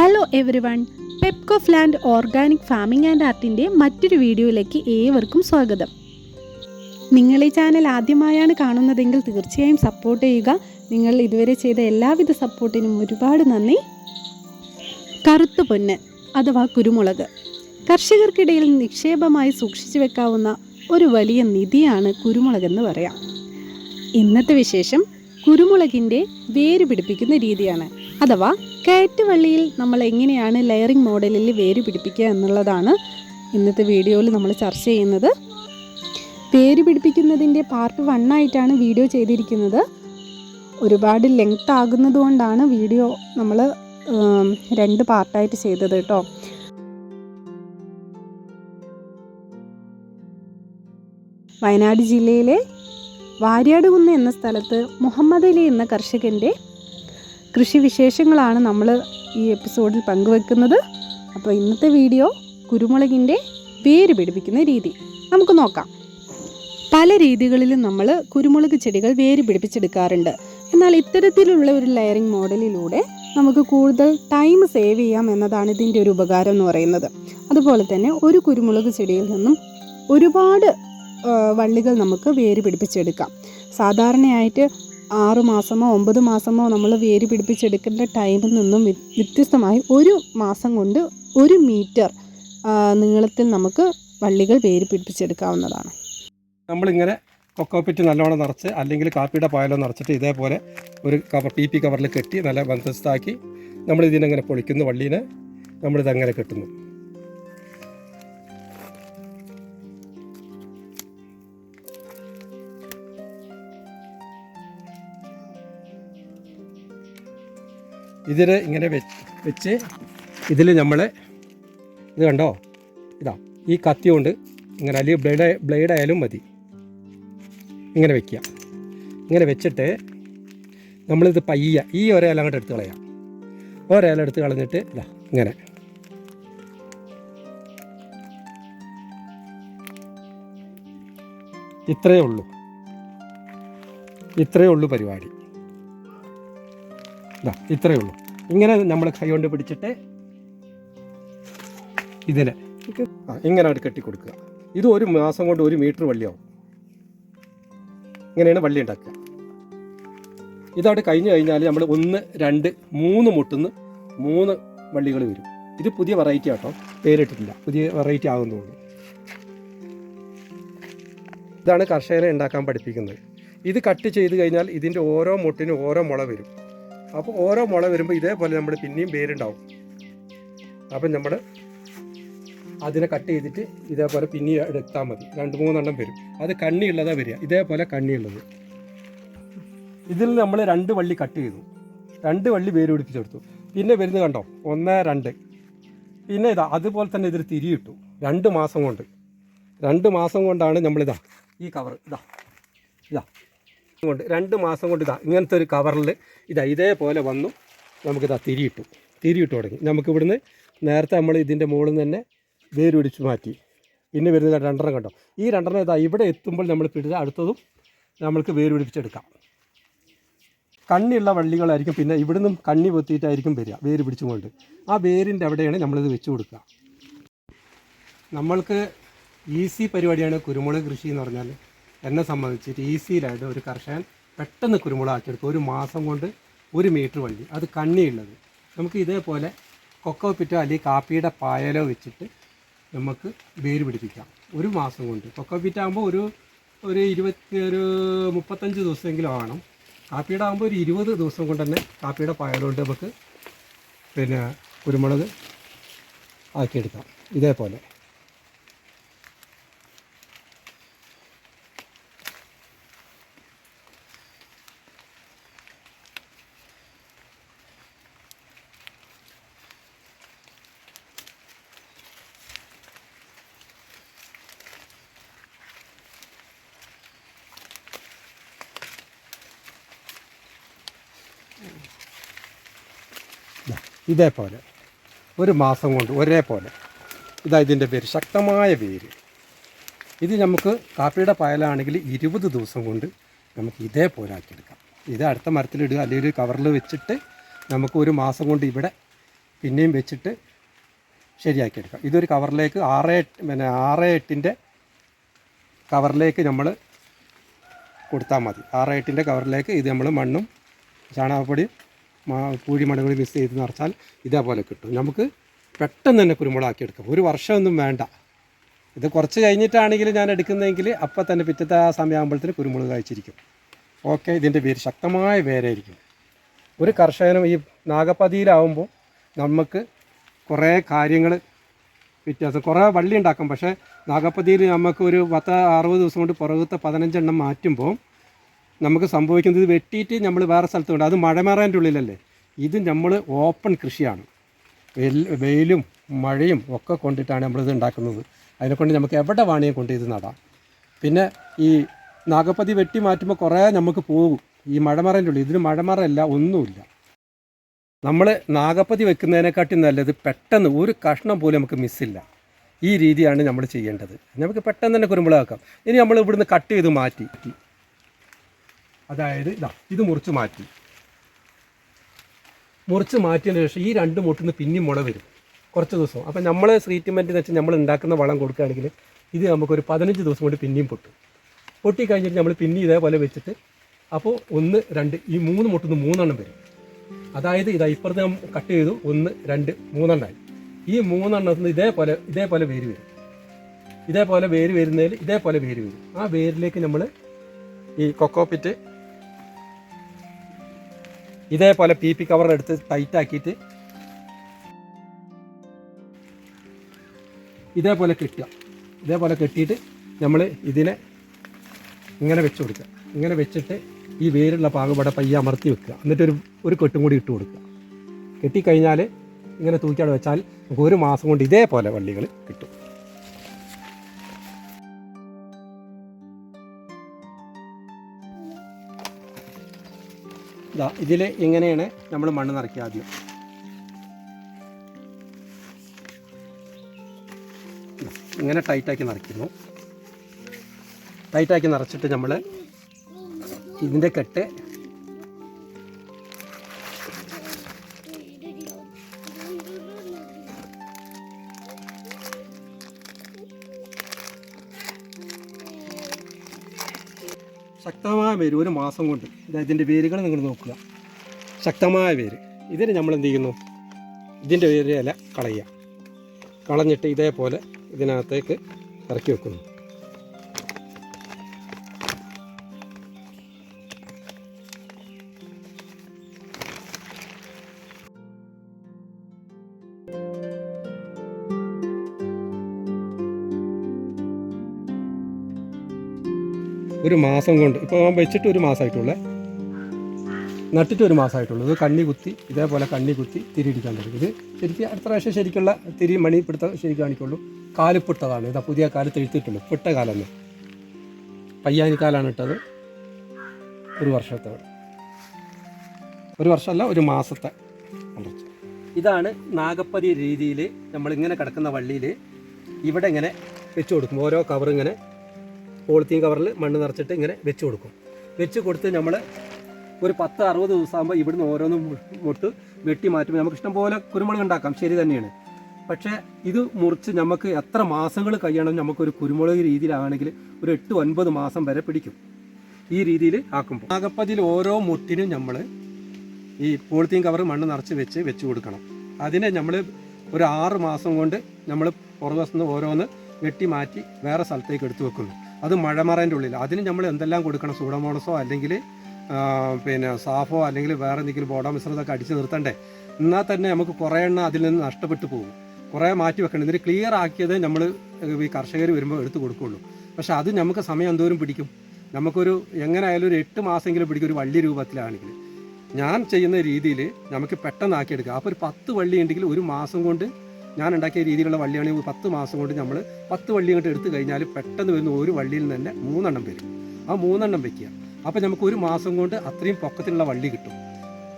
Hello everyone പെപ്കോഫ് land organic farming and ആർട്ടിന്റെ മറ്റൊരു വീഡിയോയിലേക്ക് ഏവർക്കും സ്വാഗതം. നിങ്ങൾ ഈ ചാനൽ ആദ്യമായാണ് കാണുന്നതെങ്കിൽ തീർച്ചയായും സപ്പോർട്ട് ചെയ്യുക. നിങ്ങൾ ഇതുവരെ ചെയ്ത എല്ലാവിധ സപ്പോർട്ടിനും ഒരുപാട് നന്ദി. കറുത്ത പൊന്ന് അഥവാ കുരുമുളക്. കർഷകർക്കിടയിൽ നിക്ഷേപമായി സൂക്ഷിച്ചു വെക്കാവുന്ന ഒരു വലിയ നിധിയാണ് കുരുമുളക് എന്ന് പറയാം. ഇന്നത്തെ വിശേഷം കുരുമുളകിന്റെ വേര് പിടിപ്പിക്കുന്ന രീതിയാണ്. അഥവാ കയറ്റുവള്ളിയിൽ നമ്മൾ എങ്ങനെയാണ് ലെയറിംഗ് മോഡലിൽ വേര് പിടിപ്പിക്കുക എന്നുള്ളതാണ് ഇന്നത്തെ വീഡിയോയിൽ നമ്മൾ ചർച്ച ചെയ്യുന്നത്. വേര് പിടിപ്പിക്കുന്നതിന്റെ പാർട്ട് വൺ ആയിട്ടാണ് വീഡിയോ ചെയ്തിരിക്കുന്നത്. ഒരുപാട് ലെങ്ത് ആകുന്നതുകൊണ്ടാണ് വീഡിയോ നമ്മൾ രണ്ട് പാർട്ടായിട്ട് ചെയ്തത് കേട്ടോ. വയനാട് ജില്ലയിലെ വാര്യാടുകുന്ന് എന്ന സ്ഥലത്ത് മുഹമ്മദ് അലി എന്ന കർഷകന്റെ കൃഷി വിശേഷങ്ങളാണ് നമ്മൾ ഈ എപ്പിസോഡിൽ പങ്കുവെക്കുന്നത്. അപ്പോൾ ഇന്നത്തെ വീഡിയോ കുരുമുളകിന്റെ വേര് പിടിപ്പിക്കുന്ന രീതി. നമുക്ക് നോക്കാം. പല രീതികളിലും നമ്മൾ കുരുമുളക് ചെടികൾ വേര് പിടിപ്പിച്ചെടുക്കാറുണ്ട്. എന്നാൽ ഇത്തരത്തിലുള്ള ഒരു ലെയറിംഗ് മോഡലിലൂടെ നമുക്ക് കൂടുതൽ ടൈം സേവ് ചെയ്യാം എന്നതാണ് ഇതിന്റെ ഒരു ഉപകാരം എന്ന് പറയുന്നത്. അതുപോലെ തന്നെ ഒരു കുരുമുളക് ചെടിയിൽ നിന്നും ഒരുപാട് വള്ളികൾ നമുക്ക് വേര് പിടിപ്പിച്ചെടുക്കാം. സാധാരണയായിട്ട് ആറ് മാസമോ ഒമ്പത് മാസമോ നമ്മൾ വേര് പിടിപ്പിച്ചെടുക്കേണ്ട ടൈമിൽ നിന്നും വ്യ- വ്യത്യസ്തമായി ഒരു മാസം കൊണ്ട് ഒരു മീറ്റർ നീളത്തിൽ നമുക്ക് വള്ളികൾ വേര് പിടിപ്പിച്ചെടുക്കാവുന്നതാണ്. നമ്മളിങ്ങനെ കൊക്കോപ്പിറ്റ് നല്ലോണം നിറച്ച് അല്ലെങ്കിൽ കാപ്പിയുടെ പായലോ നിറച്ചിട്ട് ഇതേപോലെ ഒരു കവർ പി പി കവറിൽ കെട്ടി നല്ല ബന്ധസ്ഥാക്കി നമ്മൾ ഇതിനങ്ങനെ പൊളിക്കുന്നു വള്ളീനെ. നമ്മളിതങ്ങനെ കെട്ടുന്നു. ഇതിൽ ഇങ്ങനെ വെച്ച് ഇതിൽ നമ്മൾ ഇത് കണ്ടോ? ഇതാ ഈ കത്തി കൊണ്ട് ഇങ്ങനെ അല്ലെങ്കിൽ ബ്ലേഡ് ബ്ലേഡ് ആയാലും മതി. ഇങ്ങനെ വെക്കുക ഇങ്ങനെ വെച്ചിട്ട് നമ്മളിത് പയ്യ ഈ ഒരേല അങ്ങോട്ട് എടുത്ത് കളയാം. ഒരേല എടുത്ത് കളഞ്ഞിട്ട് ഇതാ ഇങ്ങനെ. ഇത്രയേ ഉള്ളൂ. ഇത്രയേ ഉള്ളൂ പരിപാടി. ഇതാ ഇത്രയേ ഉള്ളൂ. ഇങ്ങനെ നമ്മൾ കൈകൊണ്ട് പിടിച്ചിട്ട് ഇതിനെ ആ ഇങ്ങനെ അവിടെ കെട്ടി കൊടുക്കുക. ഇത് ഒരു മാസം കൊണ്ട് ഒരു മീറ്റർ വള്ളിയാവും. ഇങ്ങനെയാണ് വള്ളി ഉണ്ടാക്കുക. ഇതവിടെ കഴിഞ്ഞു കഴിഞ്ഞാൽ നമ്മൾ ഒന്ന് രണ്ട് മൂന്ന് മുട്ടുന്ന് മൂന്ന് വള്ളികൾ വരും. ഇത് പുതിയ വെറൈറ്റി ആട്ടോ. പേരിട്ടിട്ടില്ല. പുതിയ വെറൈറ്റി ആകുന്നുള്ളൂ ഇതാണ് കർഷകരെ ഉണ്ടാക്കാൻ പഠിപ്പിക്കുന്നത്. ഇത് കട്ട് ചെയ്ത് കഴിഞ്ഞാൽ ഇതിന്റെ ഓരോ മുട്ടിനും ഓരോ മുള വരും. അപ്പോൾ ഓരോ മുള വരുമ്പോൾ ഇതേപോലെ നമ്മൾ പിന്നെയും വേരുണ്ടാവും അപ്പം നമ്മൾ അതിനെ കട്ട് ചെയ്തിട്ട് ഇതേപോലെ പിന്നെ എടുത്താൽ മതി. രണ്ട് മൂന്നെണ്ണം വരും. അത് കണ്ണിയുള്ളതാ വരിക. ഇതേപോലെ കണ്ണിയുള്ളത്. ഇതിൽ നമ്മൾ രണ്ട് വള്ളി കട്ട് ചെയ്തു. രണ്ട് വള്ളി വേര് പിടിപ്പിച്ചെടുത്തു പിന്നെ വരുന്നത് കണ്ടോ? ഒന്ന് രണ്ട്. പിന്നെ ഇതാ അതുപോലെ തന്നെ ഇതിൽ തിരിയിട്ടു രണ്ട് മാസം കൊണ്ട്. രണ്ട് മാസം കൊണ്ടാണ് നമ്മളിതാ ഈ കവർ ഇതാ. ഇതാ. കൊണ്ട് രണ്ട് മാസം കൊണ്ട് ഇതാ ഇങ്ങനത്തെ ഒരു കവറിൽ ഇതാ ഇതേപോലെ വന്നു. നമുക്കിതാ തിരിയിട്ടു. തിരിയിട്ട് തുടങ്ങി. നമുക്ക് ഇവിടുന്ന് നേരത്തെ നമ്മൾ ഇതിന്റെ മുകളിൽ നിന്ന് തന്നെ വേര് പിടിച്ച് മാറ്റി. പിന്നെ വരുന്നത് രണ്ടെണ്ണം കണ്ടോ? ഈ രണ്ടെണ്ണം ഇതാ ഇവിടെ എത്തുമ്പോൾ നമ്മൾ പിടിച്ച അടുത്തതും നമ്മൾക്ക് വേര് പിടിപ്പിച്ചെടുക്കാം. കണ്ണിയുള്ള വള്ളികളായിരിക്കും. പിന്നെ ഇവിടുന്ന് കണ്ണി പൊത്തിയിട്ടായിരിക്കും വരിക വേര് പിടിച്ചുകൊണ്ട്. ആ വേരിന്റെ അവിടെയാണ് നമ്മളിത് വെച്ച് കൊടുക്കുക. നമ്മൾക്ക് ഈസി പരിപാടിയാണ് കുരുമുളക് കൃഷി എന്ന് പറഞ്ഞാൽ എന്നെ സംബന്ധിച്ചിട്ട് ഈസിയിലായിട്ട് ഒരു കർഷകൻ പെട്ടെന്ന് കുരുമുളക് ആക്കിയെടുക്കും ഒരു മാസം കൊണ്ട് ഒരു മീറ്റർ വള്ളി അത് കണ്ണിയുള്ളത്. നമുക്ക് ഇതേപോലെ കൊക്കോ പിറ്റോ അല്ലെങ്കിൽ കാപ്പിയുടെ പായലോ വെച്ചിട്ട് നമുക്ക് വേര് പിടിപ്പിക്കാം. ഒരു മാസം കൊണ്ട്. കൊക്കോ പിറ്റാകുമ്പോൾ ഒരു ഒരു ഇരുപത്തി ഒരു മുപ്പത്തഞ്ച് ദിവസമെങ്കിലും ആവണം. കാപ്പിയുടെ ആകുമ്പോൾ ഒരു ഇരുപത് ദിവസം കൊണ്ട് തന്നെ കാപ്പിയുടെ പായലുകൊണ്ട് നമുക്ക് പിന്നെ കുരുമുളക് ആക്കിയെടുക്കാം. ഇതേപോലെ. ഇതേപോലെ. ഒരു മാസം കൊണ്ട് ഒരേപോലെ. ഇതാ ഇതിന്റെ പേര് ശക്തമായ വേര്. ഇത് നമുക്ക് കാപ്പിയുടെ പായലാണെങ്കിൽ ഇരുപത് ദിവസം കൊണ്ട് നമുക്ക് ഇതേപോലെ ആക്കിയെടുക്കാം. ഇത് അടുത്ത മരത്തിലിടുക അല്ലെങ്കിൽ ഒരു കവറിൽ വെച്ചിട്ട് നമുക്ക് ഒരു മാസം കൊണ്ട് ഇവിടെ പിന്നെയും വെച്ചിട്ട് ശരിയാക്കിയെടുക്കാം. ഇതൊരു കവറിലേക്ക് ആറ് പിന്നെ ആറ് എട്ടിന്റെ കവറിലേക്ക് നമ്മൾ കൊടുത്താൽ മതി. ആറ് എട്ടിന്റെ കവറിലേക്ക് ഇത് നമ്മൾ മണ്ണും ചാണകപ്പൊടി കൂടി മിക്സ് ചെയ്ത് നിറച്ചാൽ ഇതേപോലെ കിട്ടും. നമുക്ക് പെട്ടെന്ന് തന്നെ കുരുമുളകാക്കി എടുക്കാം. ഒരു വർഷമൊന്നും വേണ്ട. ഇത് കുറച്ച് കഴിഞ്ഞിട്ടാണെങ്കിൽ ഞാൻ എടുക്കുന്നതെങ്കിൽ അപ്പം തന്നെ പിറ്റത്തെ ആ സമയമാകുമ്പോഴത്തേന് കുരുമുളക് കഴിച്ചിരിക്കും ഓക്കെ ഇതിന്റെ പേര് ശക്തമായ വേരായിരിക്കും ഒരു കർഷകനും ഈ നാഗപ്പതിയിലാവുമ്പോൾ നമുക്ക് കുറേ കാര്യങ്ങൾ വ്യത്യാസം. കുറേ വള്ളി ഉണ്ടാക്കും. പക്ഷേ നാഗപ്പതിയിൽ നമുക്ക് ഒരു പത്ത് അറുപത് ദിവസം കൊണ്ട് പുറകത്തെ പതിനഞ്ചെണ്ണം മാറ്റുമ്പോൾ നമുക്ക് സംഭവിക്കുന്നത് ഇത് വെട്ടിയിട്ട് നമ്മൾ വേറെ സ്ഥലത്ത് കൊണ്ട് അത് മഴമറേന്റെ ഉള്ളിലല്ലേ? ഇത് നമ്മൾ ഓപ്പൺ കൃഷിയാണ്. വെയിലും മഴയും ഒക്കെ കൊണ്ടിട്ടാണ് നമ്മളിത് ഉണ്ടാക്കുന്നത്. അതിനെക്കൊണ്ട് നമുക്ക് എവിടെ വേണമെങ്കിലും കൊണ്ട് ഇത് നടാം. പിന്നെ ഈ നാഗപ്പതി വെട്ടി മാറ്റുമ്പോൾ കുറേ നമുക്ക് പോകും. ഈ മഴമറേന്റെ ഉള്ളിൽ. ഇതിന് മഴമറല്ല ഒന്നുമില്ല. നമ്മൾ നാഗപ്പതി വെക്കുന്നതിനെക്കാട്ടി നല്ലത് പെട്ടെന്ന് ഒരു കഷ്ണം പോലും നമുക്ക് മിസ്സില്ല. ഈ രീതിയാണ് നമ്മൾ ചെയ്യേണ്ടത്. നമുക്ക് പെട്ടെന്ന് തന്നെ കുരുമുളകാക്കാം ഇനി നമ്മൾ ഇവിടുന്ന് കട്ട് ചെയ്ത് മാറ്റി. അതായത് ഇതാ ഇത് മുറിച്ച് മാറ്റി. മുറിച്ച് മാറ്റിയതിന് ശേഷം ഈ രണ്ട് മുട്ടിന്ന് പിന്നെയും മുള വരും. കുറച്ച് ദിവസം. അപ്പോൾ നമ്മൾ ട്രീറ്റ്മെന്റ് എന്ന് വെച്ചാൽ നമ്മൾ ഉണ്ടാക്കുന്ന വളം കൊടുക്കുകയാണെങ്കിൽ ഇത് നമുക്ക് ഒരു പതിനഞ്ച് ദിവസം കൊണ്ട് പിന്നെയും പൊട്ടും. പൊട്ടി കഴിഞ്ഞിട്ട് നമ്മൾ പിന്നെ ഇതേപോലെ വെച്ചിട്ട് അപ്പോൾ ഒന്ന് രണ്ട് ഈ മൂന്ന് മുട്ടിന്ന് മൂന്നെണ്ണം വരും. അതായത് ഇതാ ഇപ്പുറത്ത് ഞാൻ കട്ട് ചെയ്തു ഒന്ന് രണ്ട് മൂന്നെണ്ണമായി ഈ മൂന്നെണ്ണത്തിൽ ഇതേപോലെ ഇതേപോലെ വേര് വരും. ഇതേപോലെ വേര് വരുന്നതിൽ ഇതേപോലെ വേര് വരും. ആ വേരിലേക്ക് നമ്മൾ ഈ കൊക്കോപ്പിറ്റ് ഇതേപോലെ പി പി കവർ എടുത്ത് ടൈറ്റ് ആക്കിയിട്ട് ഇതേപോലെ കെട്ടുക. ഇതേപോലെ കെട്ടിയിട്ട് നമ്മൾ ഇതിനെ ഇങ്ങനെ വെച്ച് കൊടുക്കുക. ഇങ്ങനെ വെച്ചിട്ട് ഈ വേരുള്ള പാകം ഇവിടെ പയ്യെ അമർത്തി വെക്കുക. എന്നിട്ട് ഒരു ഒരു കെട്ടും കൂടി ഇട്ട് കൊടുക്കുക. കെട്ടിക്കഴിഞ്ഞാൽ ഇങ്ങനെ തൂക്കിയാണ് വെച്ചാൽ നമുക്ക് ഒരു മാസം കൊണ്ട് ഇതേപോലെ വള്ളികൾ കിട്ടും. ഇതാ ഇതിൽ ഇങ്ങനെയാണ് നമ്മൾ മണ്ണ് നിറയ്ക്കുക ആദ്യം. ഇങ്ങനെ ടൈറ്റാക്കി നിറയ്ക്കുന്നു. ടൈറ്റാക്കി നിറച്ചിട്ട് നമ്മൾ ഇതിന്റെ കെട്ട് ശക്തമായ വേര് ഒരു മാസം കൊണ്ട്. ഇതാ ഇതിന്റെ വേരുകൾ നിങ്ങൾ നോക്കുക. ശക്തമായ വേര് ഇതിന് നമ്മൾ എന്ത് ചെയ്യുന്നു? ഇതിന്റെ വേര് ഇല കളയുക. കളഞ്ഞിട്ട് ഇതേപോലെ ഇതിനകത്തേക്ക് ഇറക്കി വെക്കുന്നു. ഒരു മാസം കൊണ്ട്. ഇപ്പോൾ വെച്ചിട്ട് ഒരു മാസമായിട്ടുള്ളേ നട്ടിട്ട് ഒരു മാസമായിട്ടുള്ളൂ ഇത് കണ്ണി കുത്തി ഇതേപോലെ കണ്ണി കുത്തി തിരിയിടിക്കാൻ തുടങ്ങി. ഇത് ശരിക്കും അടുത്ത പ്രാവശ്യം ശരിക്കുള്ള തിരി മണി പിടുത്ത ശരി കാണിക്കുള്ളൂ. കാൽ പിട്ടതാണ്. ഇതാ പുതിയ കാൽ തെഴുത്തിട്ടുള്ളൂ പിട്ട കാലം പയ്യാനിക്കാലാണ് ഇട്ടത്. ഒരു വർഷത്തെ ഒരു വർഷമല്ല ഒരു മാസത്തെ ഇതാണ് നാഗപ്പതി രീതിയിൽ നമ്മളിങ്ങനെ കിടക്കുന്ന വള്ളിയിൽ ഇവിടെ ഇങ്ങനെ വെച്ച് കൊടുക്കും ഓരോ കവർ ഇങ്ങനെ പോളിത്തീൻ കവറിൽ മണ്ണ് നിറച്ചിട്ട് ഇങ്ങനെ വെച്ച് കൊടുക്കും. വെച്ച് കൊടുത്ത് നമ്മൾ ഒരു പത്ത് അറുപത് ദിവസമാകുമ്പോൾ ഇവിടുന്ന് ഓരോന്നും മുട്ട് വെട്ടി മാറ്റുമ്പോൾ നമുക്ക് ഇഷ്ടം പോലെ കുരുമുളക് ഉണ്ടാക്കാം. ശരി തന്നെയാണ്. പക്ഷേ ഇത് മുറിച്ച് നമുക്ക് എത്ര മാസങ്ങൾ കഴിയണം നമുക്കൊരു കുരുമുളക് രീതിയിലാണെങ്കിൽ ഒരു എട്ട് ഒൻപത് മാസം വരെ പിടിക്കും. ഈ രീതിയിൽ ആക്കുമ്പോൾ. ആകപ്പതിൽ ഓരോ മുട്ടിനും നമ്മൾ ഈ പോളിത്തീൻ കവർ മണ്ണ് നിറച്ച് വെച്ച് വെച്ച് കൊടുക്കണം. അതിനെ നമ്മൾ ഒരു ആറ് മാസം കൊണ്ട് നമ്മൾ പുറകുവശത്ത് ഓരോന്ന് വെട്ടി മാറ്റി വേറെ സ്ഥലത്തേക്ക് എടുത്തു വെക്കുന്നു. അത് മഴമറേന്റെ ഉള്ളിൽ. അതിന് നമ്മൾ എന്തെല്ലാം കൊടുക്കണം? സൂഡമോണസോ അല്ലെങ്കിൽ പിന്നെ സാഫോ അല്ലെങ്കിൽ വേറെ എന്തെങ്കിലും ബോഡോ മിശ്രിതമൊക്കെ അടിച്ച് നിർത്തണ്ടേ? എന്നാൽ തന്നെ നമുക്ക് കുറേ എണ്ണം അതിൽ നിന്ന് നഷ്ടപ്പെട്ടു പോകും. കുറേ മാറ്റി വെക്കണം. ഇതിന് ക്ലിയർ ആക്കിയത് നമ്മൾ ഈ കർഷകർ വരുമ്പോൾ എടുത്ത് കൊടുക്കുള്ളൂ. പക്ഷെ അത് നമുക്ക് സമയം എന്തോരം പിടിക്കും? നമുക്കൊരു എങ്ങനെ ആയാലും ഒരു എട്ട് മാസമെങ്കിലും പിടിക്കും ഒരു വള്ളി രൂപത്തിലാണെങ്കിൽ. ഞാൻ ചെയ്യുന്ന രീതിയിൽ നമുക്ക് പെട്ടെന്ന് ആക്കിയെടുക്കാം അപ്പോൾ ഒരു പത്ത് വള്ളി ഉണ്ടെങ്കിൽ ഒരു മാസം കൊണ്ട് ഞാൻ ഉണ്ടാക്കിയ രീതിയിലുള്ള വള്ളിയാണെങ്കിൽ പത്ത് മാസം കൊണ്ട് നമ്മൾ പത്ത് വള്ളി കൊണ്ട് എടുത്തു കഴിഞ്ഞാൽ പെട്ടെന്ന് വരുന്ന ഒരു വള്ളിയിൽ തന്നെ മൂന്നെണ്ണം വരും. ആ മൂന്നെണ്ണം വെക്കുക. അപ്പോൾ നമുക്ക് ഒരു മാസം കൊണ്ട് അത്രയും പൊക്കത്തിലുള്ള വള്ളി കിട്ടും.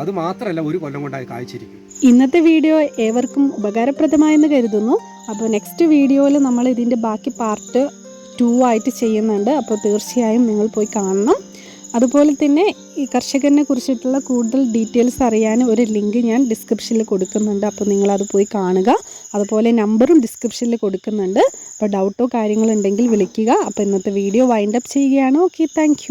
അത് മാത്രമല്ല ഒരു കൊല്ലം കൊണ്ട് കാഴ്ചയിരിക്കും ഇന്നത്തെ വീഡിയോ ഏവർക്കും ഉപകാരപ്രദമായെന്ന് കരുതുന്നു. അപ്പോൾ നെക്സ്റ്റ് വീഡിയോയിൽ നമ്മൾ ഇതിന്റെ ബാക്കി പാർട്ട് ടു ആയിട്ട് ചെയ്യുന്നുണ്ട്. അപ്പോൾ തീർച്ചയായും നിങ്ങൾ പോയി കാണണം. അതുപോലെ തന്നെ ഈ കർഷകനെ കുറിച്ചിട്ടുള്ള കൂടുതൽ ഡീറ്റെയിൽസ് അറിയാൻ ഒരു ലിങ്ക് ഞാൻ ഡിസ്ക്രിപ്ഷനിൽ കൊടുക്കുന്നുണ്ട്. അപ്പോൾ നിങ്ങളത് പോയി കാണുക. അതുപോലെ നമ്പറും ഡിസ്ക്രിപ്ഷനിൽ കൊടുക്കുന്നുണ്ട്. അപ്പോൾ ഡൗട്ടോ കാര്യങ്ങളുണ്ടെങ്കിൽ വിളിക്കുക. അപ്പോൾ ഇന്നത്തെ വീഡിയോ വൈൻഡപ്പ് ചെയ്യുകയാണ്. Okay thank